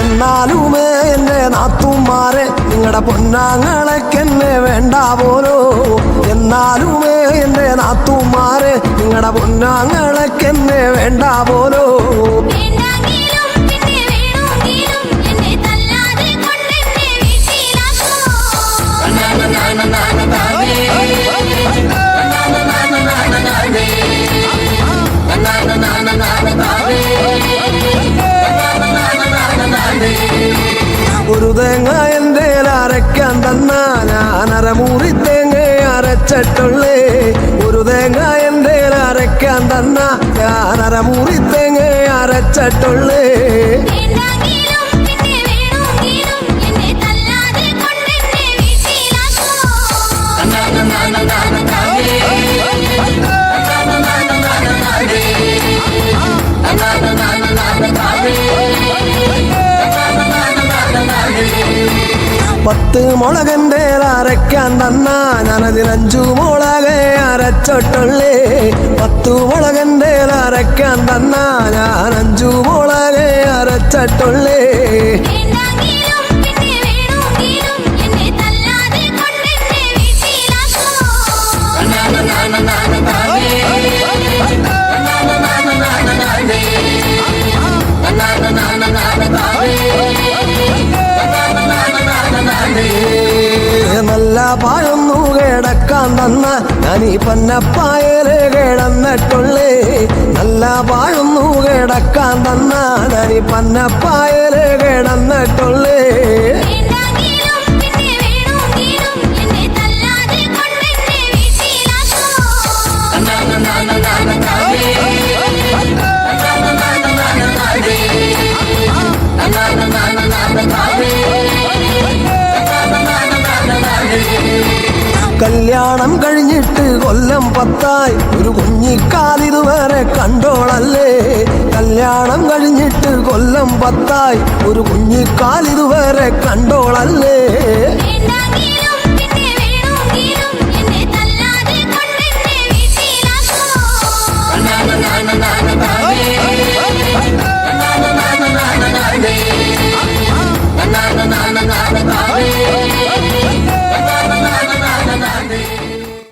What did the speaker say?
എന്നാലുമേ എന്റെ നാത്തുമാരെ നിങ്ങളുടെ പൊന്നാങ്ങളെക്കെന്നെ വേണ്ട പോലോ എന്നാലുമേ എന്റെ നാത്തുമാരെ നിങ്ങളുടെ പൊന്നാങ്ങളെക്കെന്നെ വേണ്ട പോലോ തേങ്ങ എന്റെ അരയ്ക്കാൻ തന്ന ഞാൻ അരമൂറി തേങ്ങ അരച്ചിട്ടുള്ളേ. ഒരു തേങ്ങ എന്റെ അരയ്ക്കാൻ തന്ന ഞാൻ അരമൂറി തേങ്ങ അരച്ചിട്ടുള്ളേ. പത്ത് മുളകന്റെ അരക്കാൻ തന്ന. ഞാനതിനഞ്ചു മുളക് മുളകെ അരച്ചിട്ടുള്ളേ. പത്തു മുളകന്റെ അരക്കാൻ തന്ന. ഞാനഞ്ചു മുളക് അരച്ചട്ടുള്ളേ. വേണ്ടാങ്കിലും പിന്നെ വേണമെങ്കിലും എന്നെ തല്ലാതെ നല്ല കേടക്കാൻ തന്ന ഈ പന്നപ്പായൽ കിടന്നിട്ടുള്ളേ. നല്ല പാഴൊന്നു കേടക്കാൻ തന്ന ഈ പന്നപ്പായൽ കിടന്നിട്ടുള്ളേ. na na na എന്നെ കല്യാണം കഴിഞ്ഞിട്ട് കൊല്ലം പത്തായി. ഒരു കുഞ്ഞിക്കാലിതുവരെ കണ്ടോളല്ലേ? കല്യാണം കഴിഞ്ഞിട്ട് കൊല്ലം പത്തായി. ഒരു കുഞ്ഞിക്കാലിതുവരെ കണ്ടോളല്ലേ?